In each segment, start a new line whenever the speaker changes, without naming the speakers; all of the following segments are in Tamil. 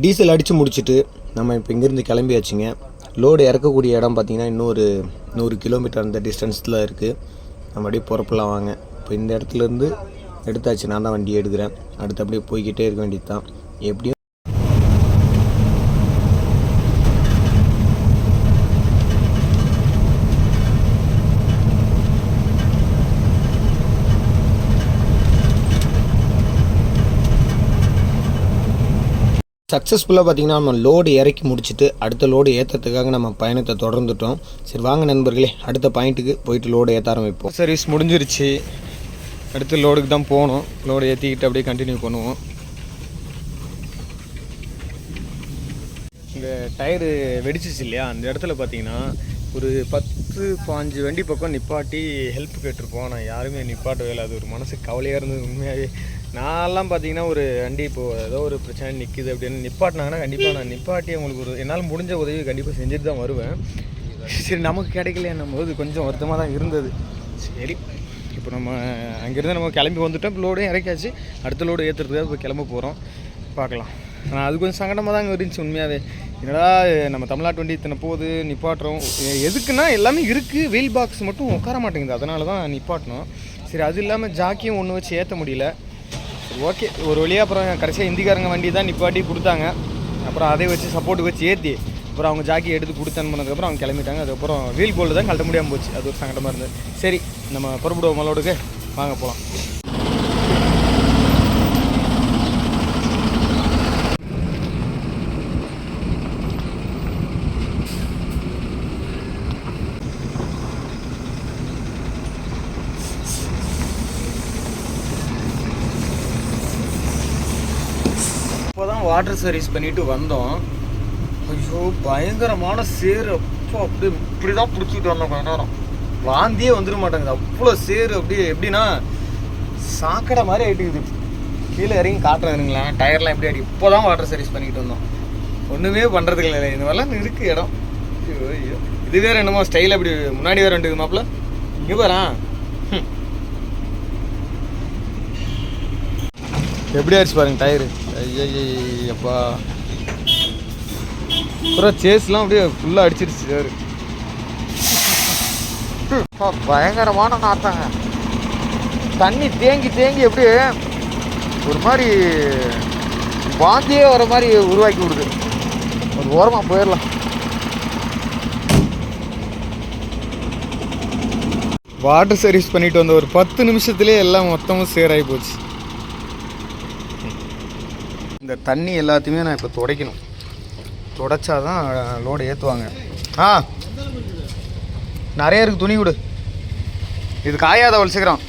டீசல் அடித்து முடிச்சுட்டு நம்ம இப்போ இங்கேருந்து கிளம்பியாச்சுங்க. லோடு இறக்கக்கூடிய இடம் பார்த்திங்கன்னா இன்னொரு நூறு கிலோமீட்டர் அந்த டிஸ்டன்ஸில் இருக்குது நம்ம அப்படியே புறப்படலாம் வாங்க. இப்போ இந்த இடத்துலேருந்து எடுத்தாச்சு. நான் தான் வண்டி எடுக்கிறேன். அடுத்து அப்படியே போய்கிட்டே இருக்க வேண்டியது தான் எப்படியும் சக்ஸஸ்ஃபுல்லாக பார்த்திங்கன்னா நம்ம லோடு இறக்கி முடிச்சுட்டு அடுத்த லோடு ஏற்றுறதுக்காக நம்ம பயணத்தை தொடர்ந்துட்டோம். சரி வாங்க நண்பர்களே அடுத்த பாயிண்ட்டுக்கு போயிட்டு லோடு ஏற்ற ஆரம்பிப்போம். சர்வீஸ் முடிஞ்சிருச்சு. அடுத்து லோடுக்கு தான் போகணும். லோடு ஏற்றிக்கிட்டு அப்படியே கண்டினியூ பண்ணுவோம். இந்த டயரு வெடிச்சிச்சு இல்லையா? அந்த இடத்துல பார்த்தீங்கன்னா ஒரு பத்து பாஞ்சு வண்டி பக்கம் நிப்பாட்டி ஹெல்ப் கேட்டிருப்போம். நான் யாருமே நிப்பாட்டவே இல்லை. அது ஒரு மனசு கவலையாக இருந்தது உண்மையாகவே நான்லாம் பார்த்தீங்கன்னா ஒரு வண்டி இப்போது ஏதோ ஒரு பிரச்சனை நிற்கிது அப்படின்னு நிப்பாட்டினாங்கன்னா கண்டிப்பாக நான் நிப்பாட்டி உங்களுக்கு ஒரு என்னால் முடிஞ்ச உதவி கண்டிப்பாக செஞ்சுட்டு தான் வருவேன். சரி நமக்கு கிடைக்கலைன்னும் போது கொஞ்சம் வருத்தமாக தான் இருந்தது. சரி இப்போ நம்ம அங்கேருந்து நம்ம கிளம்பி வந்துட்டோம். லோடும் இறக்காச்சு அடுத்த லோடு ஏற்றுறதுக்காக இப்போ கிளம்ப போகிறோம் பார்க்கலாம். ஆனால் அது கொஞ்சம் சங்கடமாக தான் இருந்துச்சு உண்மையாகவே என்னடா நம்ம தமிழ்நாட்டு வண்டி இத்தனை போகுது நிப்பாட்டுறோம். எதுக்குன்னா எல்லாமே இருக்குது வீல் பாக்ஸ் மட்டும் உட்கார மாட்டேங்குது. அதனால தான் நிப்பாட்டணும் சரி அது இல்லாமல் ஜாக்கியும் ஒன்று வச்சு ஏற்ற முடியல. ஓகே ஒரு வழியாக அப்புறம் கடைசியாக இந்திக்காரங்க வண்டி தான் நிப்பாட்டி கொடுத்தாங்க. அப்புறம் அதை வச்சு சப்போர்ட் வச்சு ஏற்றி அப்புறம் அவங்க ஜாக்கி எடுத்து கொடுத்தேன் பண்ணதுக்கப்புறம் அவங்க கிளம்பிட்டாங்க. அதுக்கப்புறம் வீல் கோல்டு தான் கழட்ட முடியாமல் போச்சு. அது ஒரு சங்கடமாக இருந்தது. சரி நம்ம புறப்படுவோம் மலோடுக்கு. வாங்க போகலாம் வாட்டர் சர்வீஸ் பண்ணிட்டு வந்தோம். ஐயோ பயங்கரமான சேரு அப்போ அப்படியே இப்படி தான் பிடிச்சிட்டு வந்தோம் கொஞ்ச நேரம். வாந்தியே வந்துட மாட்டேங்குது. அவ்வளோ சேரு அப்படியே எப்படின்னா சாக்கடை மாதிரி ஆயிட்டுக்குது. கீழே இறங்கி காட்டுறதுங்களேன். டயர்லாம் எப்படி ஆடி இப்போ தான் வாட்டர் சர்வீஸ் பண்ணிட்டு வந்தோம். ஒன்றுமே பண்ணுறதுக்கு இல்லை இந்த மாதிரிலாம் இருக்குது இடம். ஐயோ, ஐயோ. இது வேற என்னமோ ஸ்டைல் அப்படி முன்னாடி வேறு ரெண்டு மாப்பிள்ள இங்கே பாரா. எப்படி ஆயிடுச்சு பாருங்க டயரு? ஐயப்பா அப்புறம் சேஸ்லாம் அப்படியே ஃபுல்லாக அடிச்சிருச்சு அப்பா, பயங்கரமான நாத்தாங்க தண்ணி தேங்கி தேங்கி அப்படியே ஒரு மாதிரி வாந்தியே வர மாதிரி உருவாக்கி விடுது. ஒரு ஓரமாக போயிடலாம். வாட்டர் சர்வீஸ் பண்ணிட்டு வந்த ஒரு பத்து நிமிஷத்துலேயே எல்லாம் மொத்தமும் சேராகி போச்சு. இந்த தண்ணி எல்லாத்தையுமே நான் இப்போ துடைக்கணும். துடைச்சாதான் லோடு ஏற்றுவாங்க ஆ. நிறைய இருக்குது துணி கொடு. இது காயாத அவ்வளோ சீக்கிரம்.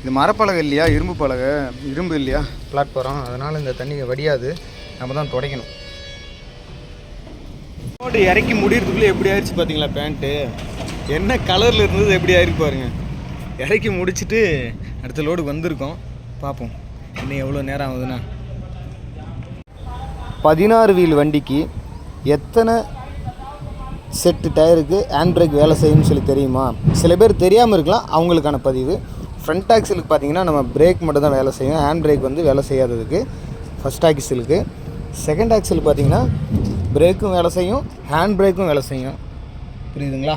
இது மரப்பலகை இல்லையா? இரும்பு பலகை. இரும்பு இல்லையா? பிளாட்ஃபாரம். அதனால் இந்த தண்ணி வடியாது. நம்ம தான் துடைக்கணும். லோடு இறக்கி முடியறதுக்குள்ளே எப்படி ஆயிடுச்சு பார்த்தீங்களா பேண்ட்டு என்ன கலரில் இருந்தது எப்படி ஆயிருக்கு பாருங்க. இறக்கி முடிச்சுட்டு அடுத்த லோடு வந்திருக்கோம். பார்ப்போம் இன்னும் எவ்வளோ நேரம் ஆகுதுண்ணா? பதினாறு வீல் வண்டிக்கு எத்தனை செட்டு டயருக்கு ஹேண்ட் பிரேக் வேலை செய்யும்னு சொல்லி தெரியுமா? சில பேர் தெரியாமல் இருக்கலாம் அவங்களுக்கான பதிவு. ஃப்ரண்ட் ஆக்சிலுக்கு பார்த்தீங்கன்னா நம்ம பிரேக் மட்டும் தான் வேலை செய்யும். ஹேண்ட் பிரேக் வந்து வேலை செய்யாததுக்கு ஃபஸ்ட் ஆக்சிலுக்கு செகண்ட் ஆக்சில் பார்த்தீங்கன்னா பிரேக்கும் வேலை செய்யும் ஹேண்ட் பிரேக்கும் வேலை செய்யும். புரியுதுங்களா?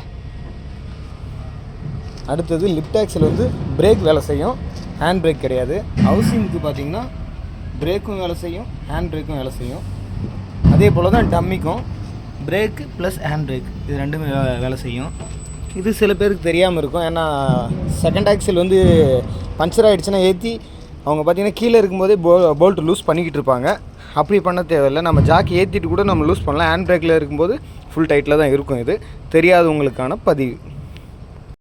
அடுத்தது லிஃப்ட் ஆக்சில் வந்து பிரேக் வேலை செய்யும். ஹேண்ட் பிரேக் கிடையாது. ஹவுசிங்க்கு பார்த்தீங்கன்னா பிரேக்கும் வேலை செய்யும் ஹேண்ட் பிரேக்கும் வேலை செய்யும். அதே போல் தான் டம்மிக்கும் பிரேக்கு ப்ளஸ் ஹேண்ட் பிரேக் இது ரெண்டுமே வே- வேலை செய்யும். இது சில பேருக்கு தெரியாமல் இருக்கும். ஏன்னா செகண்ட் ஆக்சில் வந்து பஞ்சர் ஆகிடுச்சுன்னா ஏற்றி அவங்க பார்த்திங்கன்னா கீழே இருக்கும்போதே போ போல்ட்டு லூஸ் பண்ணிக்கிட்டு இருப்பாங்க. அப்படி பண்ண தேவையில்லை. நம்ம ஜாக்கி ஏற்றிட்டு கூட நம்ம லூஸ் பண்ணலாம். ஹேண்ட் பிரேக்கில் இருக்கும்போது ஃபுல் டைட்டில் தான் இருக்கும் இது. தெரியாதவங்களுக்கான பதிவு.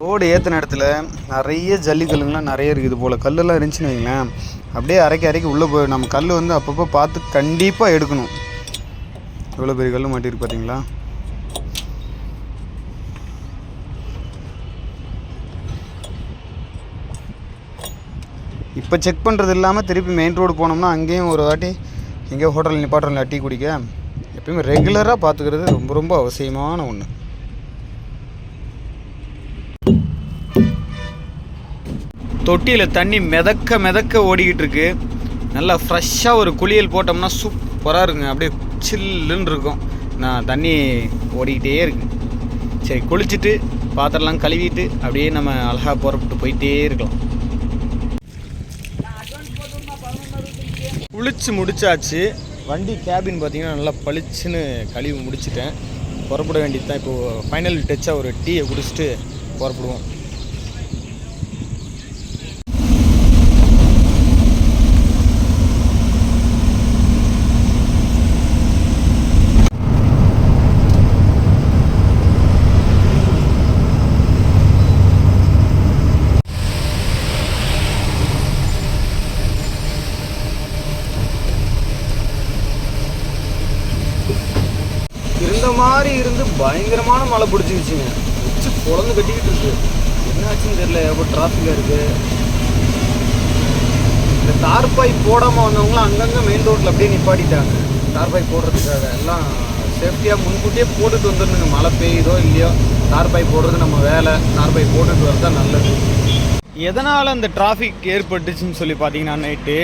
ரோடு ஏற்றின இடத்துல நிறைய ஜல்லிக்கல்லுங்களாம் நிறைய இருக்குது போல். கல்லெல்லாம் இருந்துச்சுன்னு வைங்களேன். அப்படியே அரைக்க அரைக்கி உள்ளே போய் நம்ம கல் வந்து அப்பப்போ பார்த்து கண்டிப்பாக எடுக்கணும். எவ்வளோ பெரிய கல் மாட்டிருக்கு பார்த்தீங்களா இப்போ செக் பண்ணுறது இல்லாமல் திருப்பி மெயின் ரோடு போனோம்னா அங்கேயும் ஒரு வாட்டி எங்கேயோ ஹோட்டலில் நிப்பாட்டுறோம்ல டீ குடிக்க. எப்பயுமே ரெகுலராக பார்த்துக்கிறது ரொம்ப ரொம்ப அவசியமான ஒன்று தொட்டியில் தண்ணி மிதக்க மிதக்க ஓடிக்கிட்டு இருக்கு
நல்லா ஃப்ரெஷ்ஷாக ஒரு குளியல் போட்டோம்னா சூப்பராக இருக்குங்க. அப்படியே சில்லுன்னு இருக்கும். நான் தண்ணி ஓடிக்கிட்டே இருக்கு சரி குளிச்சுட்டு பாத்திரம்லாம் கழுவிட்டு அப்படியே நம்ம அழகாக புறப்பட்டு போயிட்டே இருக்கலாம்.
குளிச்சு முடிச்சாச்சு. வண்டி கேபின் பார்த்தீங்கன்னா நல்லா பளிச்சுன்னு கழுவி முடிச்சிட்டேன். புறப்பட வேண்டியது தான் இப்போது ஃபைனல் டச்சாக ஒரு டீயை குடிச்சிட்டு புறப்படுவோம் இருந்த மாதிரி இருந்து பயங்கரமான மழை பிடிச்சிருச்சுங்க. வச்சு குழந்தை கட்டிக்கிட்டு இருக்கு. என்னாச்சுன்னு தெரியல எவ்வளோ டிராஃபிக்காக இருக்கு. இந்த தார்பாய் போடாமல் வந்தவங்களாம் அங்கங்கே மெயின் ரோட்டில் அப்படியே நிப்பாட்டிட்டாங்க. தார்பாய் போடுறதுக்காக. எல்லாம் சேஃப்டியாக முன்கூட்டியே போட்டுட்டு வந்துடணுங்க. மழை பெய்யுதோ இல்லையோ தார்பாய் போடுறது நம்ம வேலை. தார்பாய் போட்டுட்டு வரதான் தான் நல்லது.
எதனால் அந்த டிராஃபிக் ஏற்பட்டுச்சுன்னு சொல்லி பார்த்தீங்கன்னா நைட்டு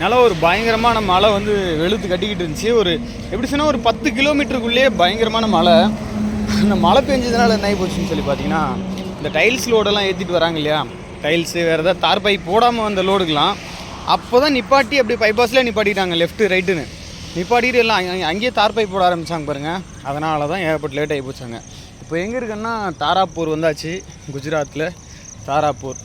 நல்லா ஒரு பயங்கரமான மழை வந்து வெளுத்து கட்டிக்கிட்டு இருந்துச்சு. ஒரு எப்படி சொன்னால் ஒரு பத்து கிலோமீட்டருக்குள்ளேயே பயங்கரமான மழை. அந்த மழை பெஞ்சதுனால என்ன ஆகி போச்சுன்னு சொல்லி பார்த்தீங்கன்னா இந்த டைல்ஸ் லோடெல்லாம் ஏற்றிட்டு வராங்க இல்லையா? டைல்ஸு வேறு ஏதாவது தார் பை போடாமல் வந்த லோடுக்கெலாம் அப்போ தான் நிப்பாட்டி அப்படியே பைபாஸில் நிப்பாட்டிட்டாங்க லெஃப்ட்டு ரைட்டுன்னு நிப்பாட்டிட்டு எல்லாம் அங்கேயே தார் பை போட ஆரம்பித்தாங்க பாருங்கள் அதனால தான் ஏகப்பட்ட லேட் ஆகி போச்சாங்க. இப்போ எங்கே இருக்குன்னா தாராப்பூர் வந்தாச்சு குஜராத்தில் தாராப்பூர்.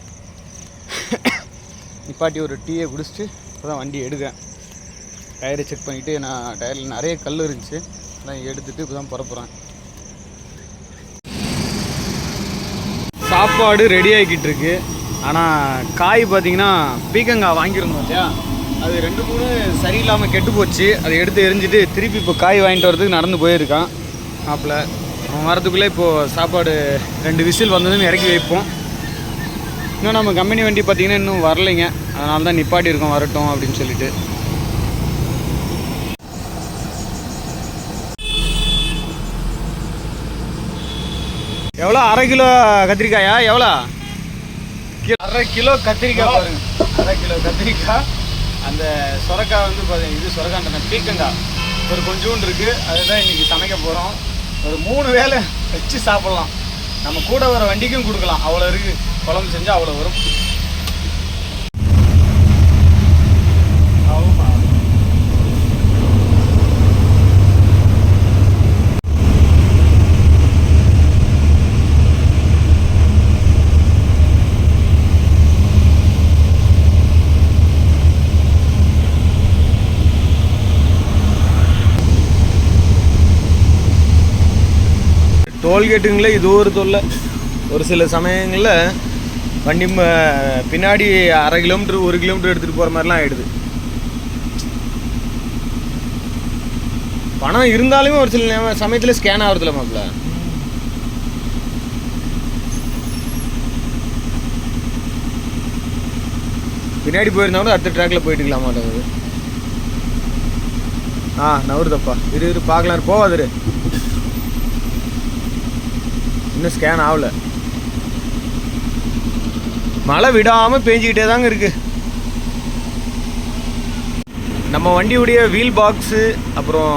நிப்பாட்டி ஒரு டீயை குடிச்சிட்டு இப்போ தான் வண்டி எடுக்கிறேன் டயரை செக் பண்ணிவிட்டு நான் டயரில் நிறைய கல் இருந்துச்சு. அதான் எடுத்துகிட்டு இப்போ தான் புறப்புறேன் சாப்பாடு ரெடி ஆகிக்கிட்டு இருக்கு. ஆனால் காய் பார்த்தீங்கன்னா பீக்கங்காய் வாங்கியிருந்தோம் இல்லையா? அது ரெண்டு மூணு சரியில்லாமல் கெட்டு போச்சு. அதை எடுத்து எரிஞ்சிட்டு திருப்பி இப்போ காய் வாங்கிட்டு வரதுக்கு நடந்து போயிருக்கான். மாப்பிள்ள அவன் வரதுக்குள்ளே இப்போது சாப்பாடு ரெண்டு விசில் வந்ததுன்னு இறக்கி வைப்போம். இன்னும் நம்ம கம்பெனி வண்டி பார்த்தீங்கன்னா இன்னும் வரலைங்க. அதனால தான் நிப்பாட்டி இருக்கோம் வரட்டும் அப்படின்னு சொல்லிட்டு. எவ்வளோ? அரை கிலோ கத்திரிக்காயா? எவ்வளோ? அரை கிலோ கத்திரிக்காய் பாருங்க. அரை கிலோ கத்திரிக்காய். அந்த சொரக்காய் வந்து பாருங்க இது சொரக்காய் பீக்கங்காய் ஒரு கொஞ்சோண்டு இருக்குது அதுதான் இன்னைக்கு சமைக்க போகிறோம் ஒரு மூணு வேளை வச்சு சாப்பிட்லாம். நம்ம கூட வர வண்டிக்கும் கொடுக்கலாம். அவ்வளோ இருக்குது குழம்பு செஞ்சால் அவ்வளோ வரும்.
டோல்கேட்டுங்களே இது ஒரு தொல்லை. ஒரு சில சமயங்களில் வண்டி பின்னாடி அரை கிலோமீட்டர் ஒரு கிலோமீட்டர் எடுத்துகிட்டு போகிற மாதிரிலாம் ஆகிடுது பணம் இருந்தாலுமே ஒரு சில சமயத்தில் ஸ்கேன் ஆகுறதுல மாப்பிள்ள பின்னாடி போயிருந்தா கூட அடுத்த ட்ராக்ல போயிட்டு இருக்கலாம் மாட்டேங்குது ஆ நவருதப்பா. இரு இரு பார்க்கலாம் போவாது இன்னும் ஸ்கேன் ஆகல. மழை விடாமல் பேஞ்சிக்கிட்டே தாங்க இருக்குது நம்ம வண்டியுடைய வீல் பாக்ஸு அப்புறம்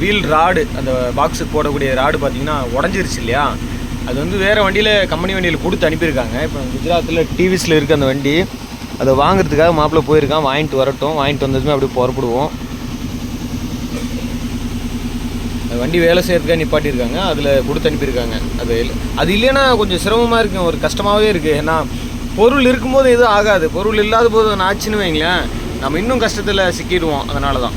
வீல் ராடு அந்த பாக்ஸு போடக்கூடிய ராடு பார்த்தீங்கன்னா உடஞ்சிருச்சு இல்லையா? அது வந்து வேறு வண்டியில் கம்பெனி வண்டியில் கொடுத்து அனுப்பியிருக்காங்க. இப்போ குஜராத்தில் டிவிஸில் இருக்குது அந்த வண்டி அதை வாங்குறதுக்காக மாப்பிள்ளை போயிருக்கான். வாங்கிட்டு வரட்டும். வாங்கிட்டு வந்ததுமே அப்படியே புறப்படுவோம். அந்த வண்டி வேலை செய்கிறதுக்காக நிப்பாட்டியிருக்காங்க. அதில் கொடுத்து அனுப்பியிருக்காங்க. அது அது இல்லைன்னா கொஞ்சம் சிரமமாக இருக்கும். ஒரு கஷ்டமாகவே இருக்குது ஏன்னா பொருள் இருக்கும்போது எதுவும் ஆகாது. பொருள் இல்லாத போது ஒன்று ஆச்சுன்னு வைங்களேன் நம்ம இன்னும் கஷ்டத்தில் சிக்கிடுவோம். அதனால தான்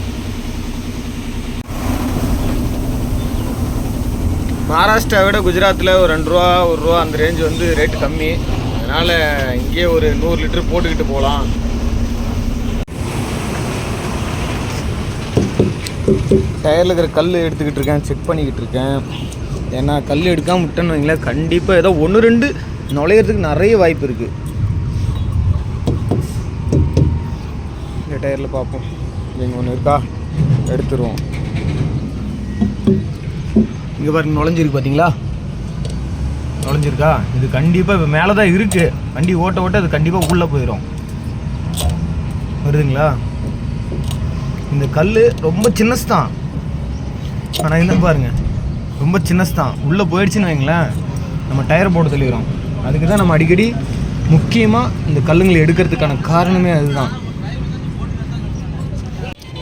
மகாராஷ்டிரா விட குஜராத்தில் ஒரு ரெண்டு ரூபா ஒரு ரூபா அந்த ரேஞ்ச் வந்து ரேட்டு கம்மி. அதனால் இங்கேயே ஒரு நூறு லிட்டர் போட்டுக்கிட்டு போகலாம். டயரில் இருக்கிற கல் எடுத்துக்கிட்டு இருக்கேன் செக் பண்ணிக்கிட்டு இருக்கேன். ஏன்னா கல் எடுக்காமல் விட்டேன்னு வைங்களேன் கண்டிப்பாக ஏதோ ஒன்று ரெண்டு நுழையிறதுக்கு நிறைய வாய்ப்பு இருக்குது டயரில் பார்ப்போம். இங்கே ஒன்று இருக்கா? எடுத்துருவோம். இங்கே பாருங்க நுழைஞ்சிருக்கு பார்த்தீங்களா நுழைஞ்சிருக்கா? இது கண்டிப்பாக இப்போ மேலே தான் இருக்குது வண்டி ஓட்ட ஓட்ட அது கண்டிப்பாக உள்ளே போயிடும் வருதுங்களா? இந்த கல் ரொம்ப சின்னஸ் தான். ஆனால் இருந்து பாருங்கள் ரொம்ப சின்னஸ் தான். உள்ளே போயிடுச்சுன்னு வைங்களேன் நம்ம டயர் போட்டு தெளிக்கிறோம் அதுக்கு தான் நம்ம அடிக்கடி முக்கியமாக இந்த கல்லுங்களை எடுக்கிறதுக்கான காரணமே அதுதான்.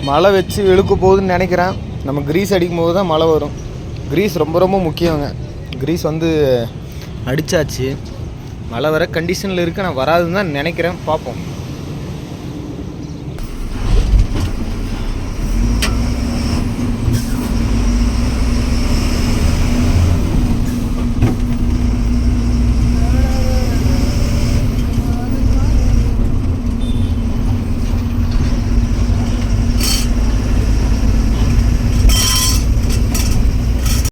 மழை வச்சு இழுக்க போகுதுன்னு நினைக்கிறேன். நம்ம கிரீஸ் அடிக்கும் போது தான் மழை வரும். கிரீஸ் ரொம்ப ரொம்ப முக்கியங்க. கிரீஸ் வந்து அடித்தாச்சு மழை வர கண்டிஷனில் இருக்கு நான் வராதுன்னு தான் நினைக்கிறேன். பார்ப்போம்.